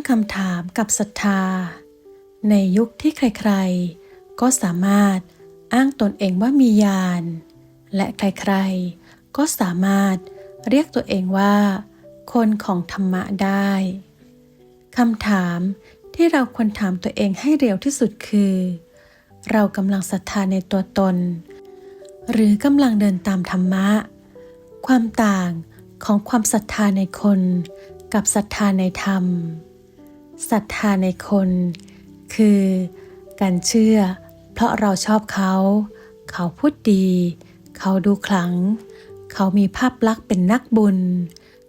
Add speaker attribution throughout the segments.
Speaker 1: งคำถามกับศรัทธา ในยุคที่ใครๆ ก็สามารถอ้างตนเองว่ามีญาณและใครๆ ก็สามารถเรียกตัวเองว่า คนของธรรมะได้คำถามที่เราควรถามตัวเองให้เร็วที่สุดคือ เรากำลังศรัทธาในตัวตน หรือกำลังเดินตามธรรมะ ความต่างของความศรัทธาในคนกับศรัทธาในธรรม ศรัทธาในคน คือ การเชื่อ เพราะเราชอบเขา เขาพูดดี เขาดูขลัง เขามีภาพลักษณ์เป็นนักบุญ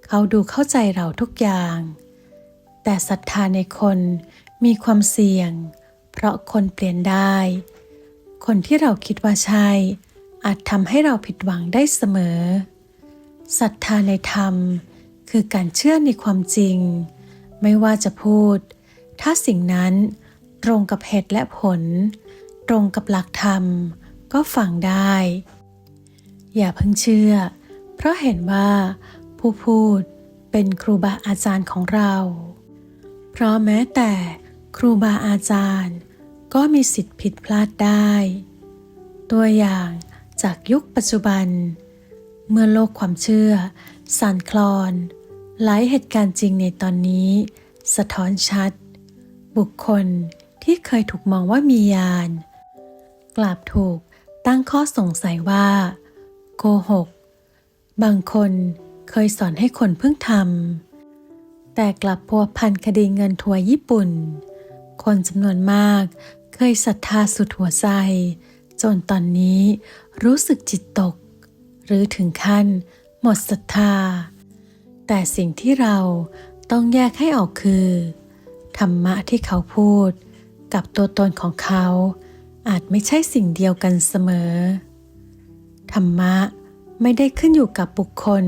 Speaker 1: เขาดูเข้าใจเราทุกอย่าง แต่ศรัทธาในคนมีความเสี่ยง เพราะคนเปลี่ยนได้ คนที่เราคิดว่าใช่ อาจทำให้เราผิดหวังได้เสมอศรัทธาในธรรม คือการเชื่อในความจริง ไม่ว่าจะพูด ถ้าสิ่งนั้นตรงกับเหตุและผล ตรงกับหลักธรรม ก็ฟังได้ อย่าเพิ่งเชื่อ เพราะเห็นว่าผู้พูดเป็นครูบาอาจารย์ของเรา เพราะแม้แต่ครูบาอาจารย์ ก็มีสิทธิผิดพลาดได้ ตัวอย่างจากยุคปัจจุบัน เมื่อโลกความเชื่อสั่นคลอน หลายเหตุการณ์จริงในตอนนี้ สะท้อนชัด บุคคลที่เคยถูกมองว่ามียาน กลับถูกตั้งข้อสงสัยว่า โกหก บางคนเคยสอนให้คนเพิ่งทำแต่กลับพัวพันคดีเงินทัวร์ญี่ปุ่น คนจำนวนมากเคยศรัทธาสุดหัวใจ จนตอนนี้รู้สึกจิตตก หรือถึงขั้นหมดศรัทธา แต่สิ่งที่เราต้องแยกให้ออกคือ ธรรมะที่เขาพูด กับตัวตนของเขา อาจไม่ใช่สิ่งเดียวกันเสมอ ธรรมะไม่ได้ขึ้นอยู่กับบุคคล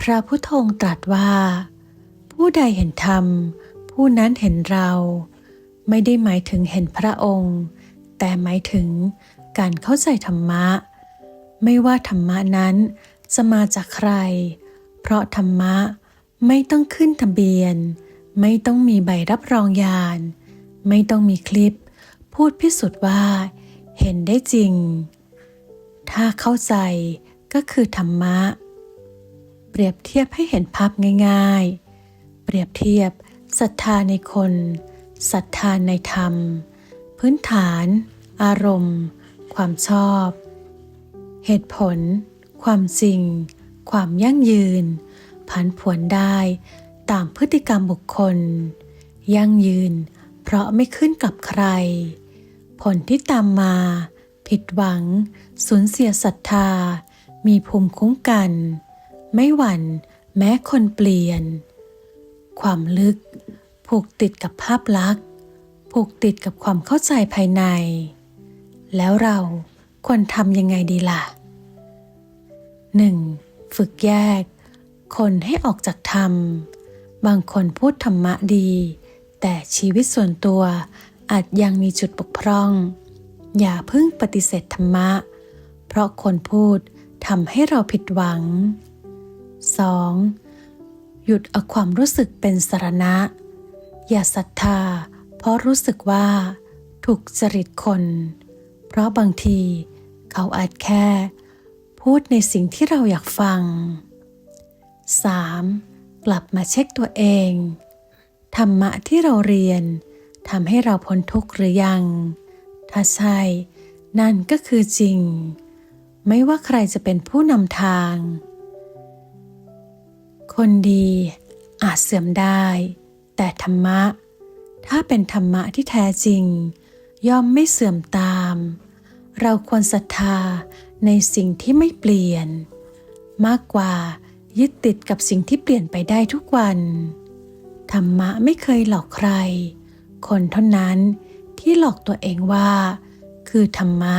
Speaker 1: พระพุทธองค์ตรัสว่า ผู้ใดเห็นธรรม ผู้นั้นเห็นเรา ไม่ได้หมายถึงเห็นพระองค์ แต่หมายถึงการเข้าใจธรรมะ ไม่ว่าธรรมะนั้นจะมาจากใคร เพราะธรรมะไม่ต้องขึ้นทะเบียน ไม่ต้องมีใบรับรองญาณไม่ต้องมีคลิป พูดพิสูจน์ว่า เห็นได้จริง ถ้าเข้าใจก็คือธรรมะ เปรียบเทียบให้เห็นภาพง่าย ๆ เปรียบเทียบศรัทธาในคนศรัทธาในธรรม พื้นฐาน อารมณ์ ความชอบ เหตุผล ความจริง ความยั่งยืน ผันผวนได้ตามพฤติกรรมบุคคล ยั่งยืน เพราะไม่ขึ้นกับใคร ผลที่ตามมา ผิดหวัง สูญเสียศรัทธา มีภูมิคุ้มกัน ไม่หวั่นแม้คนเปลี่ยน ความลึก ผูกติดกับภาพลักษณ์ ผูกติดกับความเข้าใจภายใน แล้วเราควรทำยังไงดีล่ะ 1. ฝึกแยก คนให้ออกจากธรรม บางคนพูดธรรมะดี แต่ชีวิตส่วนตัวอาจยังมีจุดบกพร่อง อย่าเพิ่งปฏิเสธธรรมะ เพราะคนพูดทำให้เราผิดหวัง 2. หยุดเอาความรู้สึกเป็นสารณะ อย่าศรัทธา เพราะรู้สึกว่า ถูกจริตคน เพราะบางทีเขาอาจแค่ พูดในสิ่งที่เราอยากฟัง 3. กลับมาเช็คตัวเอง ธรรมะที่เราเรียนทำให้เราพ้นทุกข์หรือยัง ถ้าใช่ นั่นก็คือจริง ไม่ว่าใครจะเป็นผู้นำทาง คนดีอาจเสื่อมได้ แต่ธรรมะ ถ้าเป็นธรรมะที่แท้จริง ย่อมไม่เสื่อมตาม เราควรศรัทธา ในสิ่งที่ไม่เปลี่ยน มากกว่ายึดติดกับสิ่งที่เปลี่ยนไปได้ทุกวัน ธรรมะไม่เคยหลอกใคร คนเท่านั้นที่หลอกตัวเองว่า คือธรรมะ